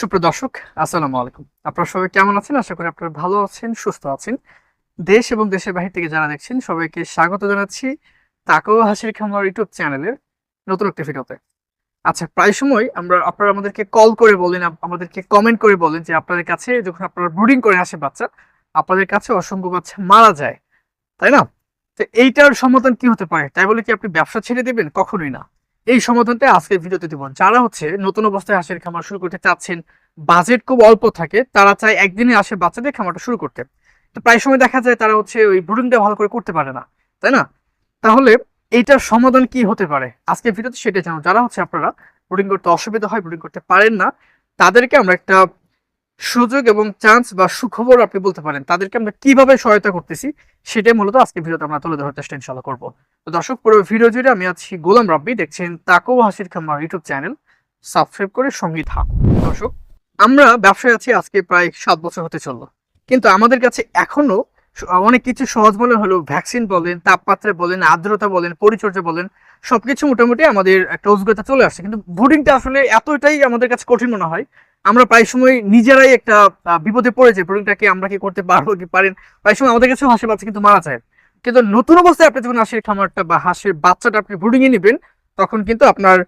সুপ্রিয় দর্শক, আসসালামু আলাইকুম। আপনারা সবাই কেমন আছেন? আশা করি আপনারা ভালো আছেন, সুস্থ আছেন। দেশ এবং দেশের বাহির থেকে যারা দেখছেন, সবাইকে স্বাগত জানাচ্ছি তাকেও হাসির খামার ইউটিউব চ্যানেলের নতুন একটা ভিডিওতে। আচ্ছা প্রায় সময় আমরা, আপনারা আমাদেরকে কল করে বলেন আমাদেরকে কমেন্ট করে বলেন যে আপনাদের কাছে যখন আপনারা ব্রুডিং করে আসে বাচ্চা, আপনাদের কাছে অসংখ্য বাচ্চা মারা যায়, তাই না? তো এইটার সমাধান কি হতে পারে? তাই বলে কি আপনি ব্যবসা ছেড়ে দেবেন? কখনোই না। এই সমাধানটা আজকের ভিডিওতে দিব। যারা হচ্ছে নতুন অবস্থায় হাঁসের খামার শুরু করতে চাচ্ছেন বাজেট খুব অল্প থাকে, তারা চায় একদিনে আসে বাচ্চাদের খামারটা শুরু করতে। তো প্রায় সময় দেখা যায় তারা হচ্ছে ওই ব্রুডিংটা ভালো করে করতে পারে না, তাই না? তাহলে এইটার সমাধান কি হতে পারে? আজকের ভিডিওতে সেটা জানো যারা হচ্ছে আপনারা ব্রুডিং করতে অসুবিধা হয় ব্রুডিং করতে পারেন না, তাদেরকে আমরা একটা সুযোগ এবং চান্স বা সুখবর আপনি বলতে পারেন। তাদেরকে আমরা কীভাবে সহায়তা করতেছি, সেটাই মূলত আজকে ভিডিওতে আমরা তুলে ধরার চেষ্টা ইনশাল্লাহ করব। তো দর্শক, পুরো ভিডিও জুড়ে আমি আছি গোলাম রাব্বি। দেখছেন তাকো হাসির খামার ইউটিউব চ্যানেল। সাবস্ক্রাইব করে সঙ্গে থাকুন। দর্শক, আমরা ব্যবসায় আছি আজকে প্রায় সাত বছর হতে চলল। কিন্তু আমাদের কাছে এখনও অনেক কিছু সহজ মনে হলো ভ্যাকসিন বলেন, তাপমাত্রা বলেন, আর্দ্রতা বলেন, পরিচর্যা বলেন, সবকিছু মোটামুটি আমাদের একটা অভিজ্ঞতা চলে আসছে। কিন্তু ব্রুডিংটা আসলে এতটাই আমাদের কাছে কঠিন মনে হয়। আমরা প্রায় সময় নিজেরাই একটা বিপদে পড়ে যাই ব্রুডিংটাকে আমরা কি করতে পারব কি পারেন প্রায় সময় আমাদের কাছে হাসি বাচ্চা কিন্তু মারা যায়। কিন্তু নতুন অবস্থায় আপনি যখন হাঁসের খামারটা বা হাঁসের বাচ্চাটা আপনি ব্রুডিং এ নেবেন, তখন কিন্তু আপনার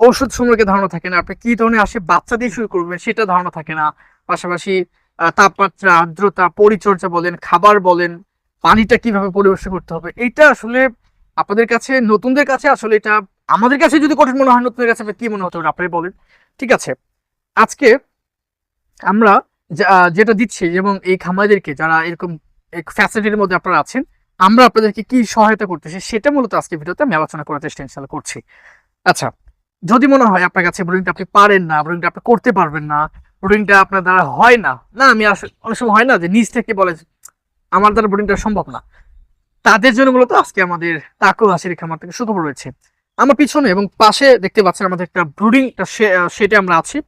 ঔষধ সম্পর্কে ধারণা থাকে না। আপনি কি ধরনের হাঁসের বাচ্চা দিয়ে শুরু করবেন, সেটা ধারণা থাকে না। পাশাপাশি তাপমাত্রা, আর্দ্রতা, পরিচর্যা বলেন, খাবার বলেন, পানিটা কীভাবে পরিবেশন করতে হবে? এটা আসলে আপনাদের কাছে, নতুনদের কাছে আসলে এটা আমাদের কাছে যদি কঠিন মনে হয়, নতুনদের কাছে কি মনে হতে পারে? আপনি বলেন। ঠিক আছে। আজকে আমরা যেটা দিচ্ছি এবং এই খামারিদেরকে যারা এরকম ফ্যাসিলিটির মধ্যে আপনারা আছেন, আমরা আপনাদেরকে কি সহায়তা করতেছি, সেটা মূলত আজকে ভিডিওতে আমি আলোচনা করার চেষ্টা ইনশাল্লাহ করছি। আচ্ছা যদি মনে হয় আপনার কাছে ব্রুডিংটা আপনি পারেন না ব্রুডিংটা আপনি করতে পারবেন না ব্রুডিংটা আপনার দ্বারা হয় না। না, আমি অনেক সময় হয় না যে নিজ থেকে বলে আমার দ্বারা ব্রুডিংটা সম্ভব না। তাদের জন্য মূলত আজকে আমাদের তাকু হাসির খামার থেকে সুখবর রয়েছে আমার পিছনে এবং পাশে দেখতে পাচ্ছেন আমাদের একটা ব্রুডিং সেটে আমরা আছি।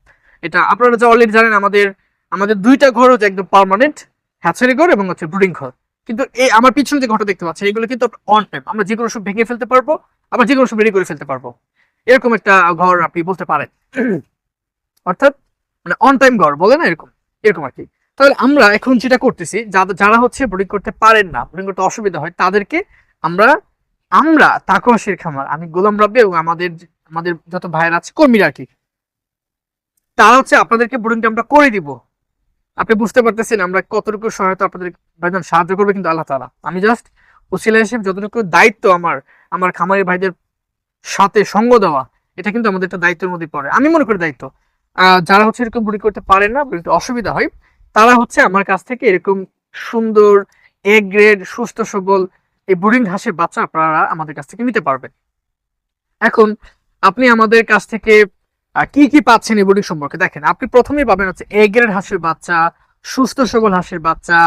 এটা আপনারা যা অলরেডি জানেন, আমাদের আমাদের দুইটা ঘর হচ্ছে একদম পার্মানেন্ট হ্যাচারি ঘর এবং হচ্ছে ব্রুডিং ঘর। কিন্তু এই, আমার পিছনে যে ঘরটা দেখতে পাচ্ছেন, এগুলো কিন্তু অন টাইম আমরা যে কোনো সব ভেঙে ফেলতে পারব, আবার যে কোনো সব রেডি করে ফেলতে পারব। এরকম একটা ঘর আপনি বলতে পারেন। অর্থাৎ মানে অন টাইম গড় বলে না এরকম? এরকম আর কি। তাহলে আমরা এখন যেটা করতেছি যারা হচ্ছে ব্রুডিং করতে পারেন না ব্রুডিং করতে অসুবিধা হয়, তাদেরকে আমরা আমরা তাকওয়াশির খামার, আমি গোলাম রাব্বি এবং আমাদের আমাদের যত ভাইয়ের আছে, কর্মীরা আর কি, তারা হচ্ছে আপনাদেরকে ব্রুডিংটা আমরা করে দিব। আপনি বুঝতে পারতেছেন আমরা কতটুকু সহায়তা আপনাদের ভাইজান সাহায্য করবে কিন্তু আল্লাহ তাআলা। আমি জাস্ট উসিলা হিসেবে যতটুকু দায়িত্ব আমার আমার খামারি ভাইদের সাথে সঙ্গ দেওয়া, এটা কিন্তু আমাদের একটা দায়িত্বের মধ্যে পড়ে। আমি মনে করি দায়িত্ব। যারা হচ্ছে এরকম বুড়ি করতে পারে না অসুবিধা হয়, তারা হচ্ছে আমার কাছ থেকে এরকম সুন্দর এ গ্রেড সুস্থ, সবল এই বোরিং ঘাসের বাচ্চা আপনারা আমাদের কাছ থেকে নিতে পারবেন। এখন আপনি আমাদের কাছ থেকে কি কি পাচ্ছেন এই বোর্ডিং সম্পর্কে? দেখেন, আপনি প্রথমেই পাবেন হচ্ছে এ গ্রেড হাঁসের বাচ্চা, সুস্থ, সবল হাঁসের বাচ্চা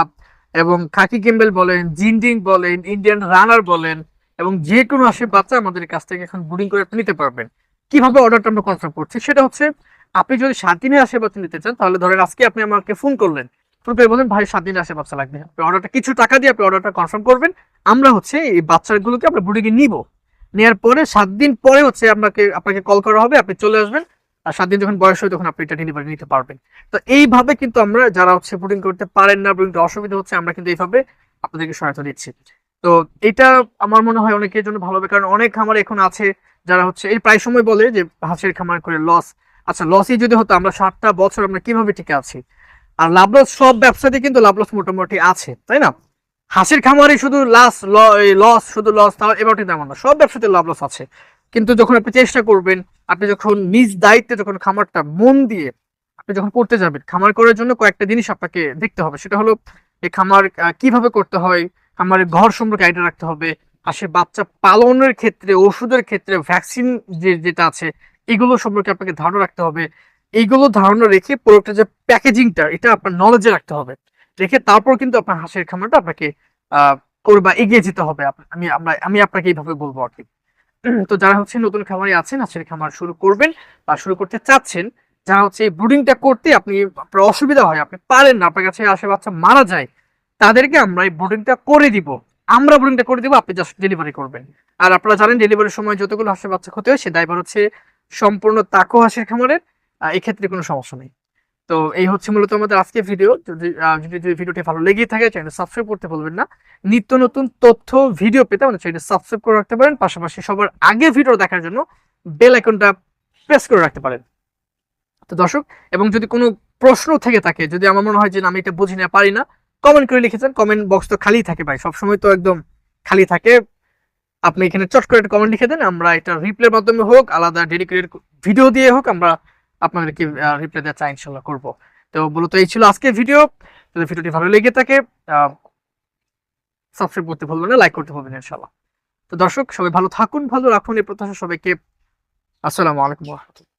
এবং খাকি গেম্বেল বলেন, জিন্ডিং বলেন, ইন্ডিয়ান রানার বলেন এবং যে কোনো হাঁসের বাচ্চা আমাদের কাছ থেকে এখন বোর্ডিং করে নিতে পারবেন। কীভাবে অর্ডারটা আমরা কনফার্ম করছি? সেটা হচ্ছে আপনি যদি সাত দিনের বাচ্চা নিতে চান, তাহলে ধরেন আজকে আপনি আমাকে ফোন করলেন। ফোন করে বলেন ভাই সাত দিনের বাচ্চা লাগবে আপনি অর্ডারটা কিছু টাকা দিয়ে আপনি অর্ডারটা কনফার্ম করবেন। আমরা হচ্ছে এই বাচ্চাগুলোকে, আমরা বুড়িকে নিব। নেওয়ার পরে সাত দিন পরে হচ্ছে আপনাকে আপনাকে কল করা হবে, আপনি চলে আসবেন। আর সাত দিন যখন বয়স হয়, তখন আপনি এটা ডেলিভারি নিতে পারবেন। তো এইভাবে কিন্তু আমরা যারা হচ্ছে বুকিং করতে পারেন না বুকিং অসুবিধা হচ্ছে, আমরা কিন্তু এইভাবে আপনাদেরকে সহায়তা দিচ্ছি। তো এটা আমার মনে হয় অনেকের জন্য ভালো হবে, কারণ অনেক খামার এখন আছে যারা হচ্ছে, এই প্রায় সময় বলে যে হাঁসের খামার করে লস আচ্ছা লসই যদি হতো, আমরা সাতটা বছর আমরা কীভাবে টিকে আছি? আর লাভ লস সব ব্যবসাতে কিন্তু লাভ লস মোটামুটি আছে, তাই না? হাঁসের খামারে শুধু লাস লস শুধু লস তাও এবারটি তেমন না, সব ব্যবসাতে লাভ লস আছে। কিন্তু যখন আপনি চেষ্টা করবেন, আপনি যখন নিজ দায়িত্বে যখন খামারটা মন দিয়ে আপনি যখন করতে যাবেন, খামার করার জন্য কয়েকটা জিনিস আপনাকে দেখতে হবে। সেটা হলো এই খামার কীভাবে করতে হয় খামারের ঘর সম্পর্কে আইডিয়া রাখতে হবে হাঁসের বাচ্চা পালনের ক্ষেত্রে, ওষুধের ক্ষেত্রে ভ্যাকসিন যে, যেটা আছে এগুলো সম্পর্কে আপনাকে ধারণা রাখতে হবে। এইগুলো ধারণা রেখে পুরোটা যে প্যাকেজিংটা, এটা আপনার নলেজে রাখতে হবে। রেখে তারপর কিন্তু আপনার হাঁসের খামারটা আপনাকে করে বা এগিয়ে যেতে হবে। আমি, আমরা, আমি আপনাকে এইভাবে বলব আর কি। তো যারা হচ্ছে নতুন খামারে আছেন, হাঁসের খামার শুরু করবেন বা শুরু করতে চাচ্ছেন, যারা হচ্ছে এই ব্রুডিংটা করতে আপনি, আপনার অসুবিধা হয়, আপনি পারেন না, আপনার কাছে আসে বাচ্চা মারা যায়, তাদেরকে আমরা এই ব্রুডিংটা করে দিব। আমরা ব্রুডিংটা করে দিব, আপনি জাস্ট ডেলিভারি করবেন। আর আপনারা জানেন ডেলিভারির সময় যতগুলো হাঁসের বাচ্চা ক্ষতি হয়, সে দায়ভার হচ্ছে সম্পূর্ণ তাকো হাঁসের খামারের এক্ষেত্রে কোনো সমস্যা নেই। তো এই হচ্ছে মূলত আমাদের আজকের ভিডিও যদি যদি ভিডিওটি ভালো লেগে থাকে চ্যানেল সাবস্ক্রাইব করতে ভুলবেন না। নিত্য নতুন তথ্য ভিডিও পেতে আমাদের চ্যানেল সাবস্ক্রাইব করে রাখতে পারেন। পাশাপাশি সবার আগে ভিডিও দেখার জন্য বেল আইকনটা প্রেস করে রাখতে পারেন। তো দর্শক, এবং যদি কোনো প্রশ্ন থেকে থাকে, যদি আমার মনে হয় যে আমি এটা বুঝি না, পারি না কমেন্ট করে লিখেছেন কমেন্ট বক্স তো খালি থাকে ভাই, সবসময় তো একদম খালি থাকে। আপনি এখানে চট করে একটা কমেন্ট লিখে দেন, আমরা এটা রিপ্লের মাধ্যমে হোক, আলাদা ডেডিকেটেড ভিডিও দিয়ে হোক, আমরা আপনাদেরকে রিপ্লাই দেওয়ার চাই ইনশাল্লাহ করব। তো মূলত এই ছিল আজকের ভিডিও যদি ভিডিওটি ভালো লেগে থাকে সাবস্ক্রাইব করতে ভুলবেন না লাইক করতে ভুলবেন ইনশাল্লাহ। তো দর্শক, সবাই ভালো থাকুন, ভালো রাখুন, এই প্রত্যাশা সবাইকে। আসসালামু আলাইকুম রহমতুল্লাহ।